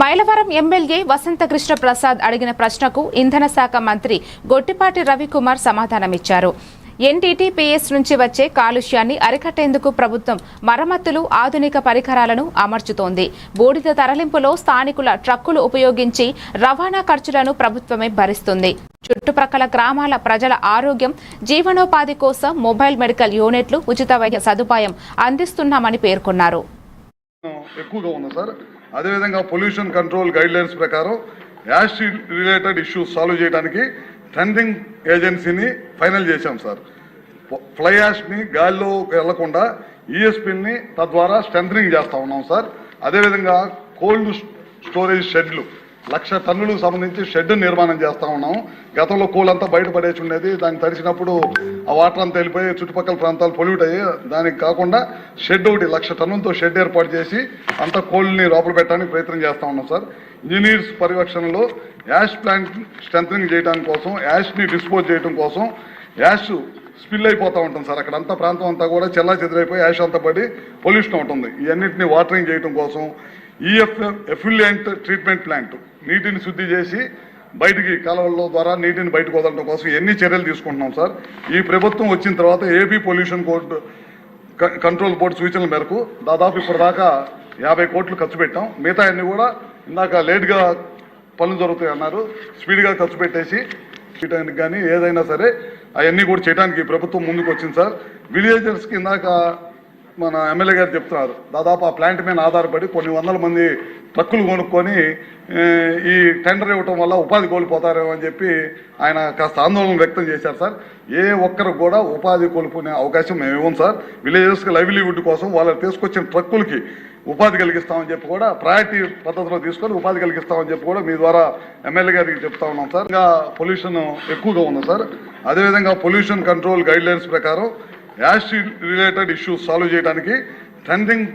Mylavaram MLA Vasantha Krishna Prasad అడిగిన ప్రశ్నకు ఇంధన శాఖ మంత్రి గొట్టిపాటి రవికుమార్ సమాధానమిచ్చారు. ఎన్టీటీపీఎస్ నుంచి వచ్చే కాలుష్యాన్ని అరికట్టేందుకు ప్రభుత్వం మరమ్మతులు ఆధునిక పరికరాలను అమర్చుతోంది. బూడిద తరలింపులో స్థానికుల ట్రక్కులు ఉపయోగించి రవాణా ఖర్చులను ప్రభుత్వమే భరిస్తుంది. చుట్టుప్రక్కల గ్రామాల ప్రజల ఆరోగ్యం జీవనోపాధి కోసం మొబైల్ మెడికల్ యూనిట్లు ఉచిత వైద్య సదుపాయం అందిస్తున్నామని పేర్కొన్నారు. ఎక్కువగా ఉంది సార్. అదేవిధంగా పొల్యూషన్ కంట్రోల్ గైడ్ లైన్స్ ప్రకారం యాష్ రిలేటెడ్ ఇష్యూస్ సాల్వ్ చేయడానికి టెండరింగ్ ఏజెన్సీని ఫైనల్ చేశాం సార్. ఫ్లై యాష్ని గాలిలో వెళ్ళకుండా ఈఎస్పిని తద్వారా స్ట్రెంథనింగ్ చేస్తా ఉన్నాం సార్. అదేవిధంగా కోల్డ్ స్టోరేజ్ షెడ్లు లక్ష టన్నులకు సంబంధించి షెడ్ నిర్మాణం చేస్తా ఉన్నాం. గతంలో కోల్ బయటపడేసి ఉండేది. దాన్ని తడిచినప్పుడు ఆ వాటర్ అంతా వెళ్ళిపోయి చుట్టుపక్కల ప్రాంతాలు పొల్యూట్ అయ్యి దానికి కాకుండా షెడ్ ఒకటి లక్ష టన్నులతో షెడ్ ఏర్పాటు చేసి అంతా కోళ్ళని లోపల పెట్టడానికి ప్రయత్నం చేస్తా ఉన్నాం సార్. ఇంజనీర్స్ పర్యవేక్షణలో యాష్ ప్లాంట్ స్ట్రెంథనింగ్ చేయడానికి కోసం యాష్ని డిస్పోజ్ చేయడం కోసం యాష్ స్పిల్ అయిపోతూ ఉంటుంది సార్. అక్కడ అంతా ప్రాంతం అంతా కూడా చెల్లా చెదిరైపోయి యాష్ అంతా పడి పొల్యూషన్ ఉంటుంది ఇవన్నిటిని వాటరింగ్ చేయడం కోసం ఈఎఫ్ ఎఫిలియంట్ ట్రీట్మెంట్ ప్లాంట్ నీటిని శుద్ధి చేసి బయటికి కాలువల ద్వారా నీటిని బయటకు వదలడం కోసం ఎన్ని చర్యలు తీసుకుంటున్నాం సార్? ఈ ప్రభుత్వం వచ్చిన తర్వాత AP pollution board control board సూచనల మేరకు దాదాపు ఇప్పటిదాకా యాభై కోట్లు ఖర్చు పెట్టాం. మిగతా అన్ని కూడా ఇందాక లేట్గా పనులు జరుగుతాయి అన్నారు. స్పీడ్గా ఖర్చు పెట్టేసి చేయడానికి కానీ ఏదైనా సరే అవన్నీ కూడా చేయడానికి ప్రభుత్వం ముందుకు వచ్చింది సార్. విలేజర్స్కి ఇందాక మన ఎమ్మెల్యే గారు చెప్తున్నారు. దాదాపు ఆ ప్లాంట్ మీద ఆధారపడి కొన్ని వందల మంది ట్రక్కులు కొనుక్కొని ఈ టెండర్ ఇవ్వటం వల్ల ఉపాధి కోల్పోతారేమో అని చెప్పి ఆయన కాస్త ఆందోళన వ్యక్తం చేశారు సార్. ఏ ఒక్కరికి కూడా ఉపాధి కోల్పోనే అవకాశం మేము ఇవ్వం సార్. విలేజెస్కి లైవ్లీవుడ్ కోసం వాళ్ళు తీసుకొచ్చిన ట్రక్కులకి ఉపాధి కలిగిస్తామని చెప్పి కూడా ప్రయారిటీ పద్ధతిలో తీసుకొని ఉపాధి కలిగిస్తామని చెప్పి కూడా మీ ద్వారా ఎమ్మెల్యే గారికి చెప్తా ఉన్నాం సార్. ఇంకా పొల్యూషన్ ఎక్కువగా ఉంది సార్. అదేవిధంగా పొల్యూషన్ కంట్రోల్ గైడ్ లైన్స్ ప్రకారం యాసిడ్ రిలేటెడ్ ఇష్యూస్ సాల్వ్ చేయడానికి ట్రెండింగ్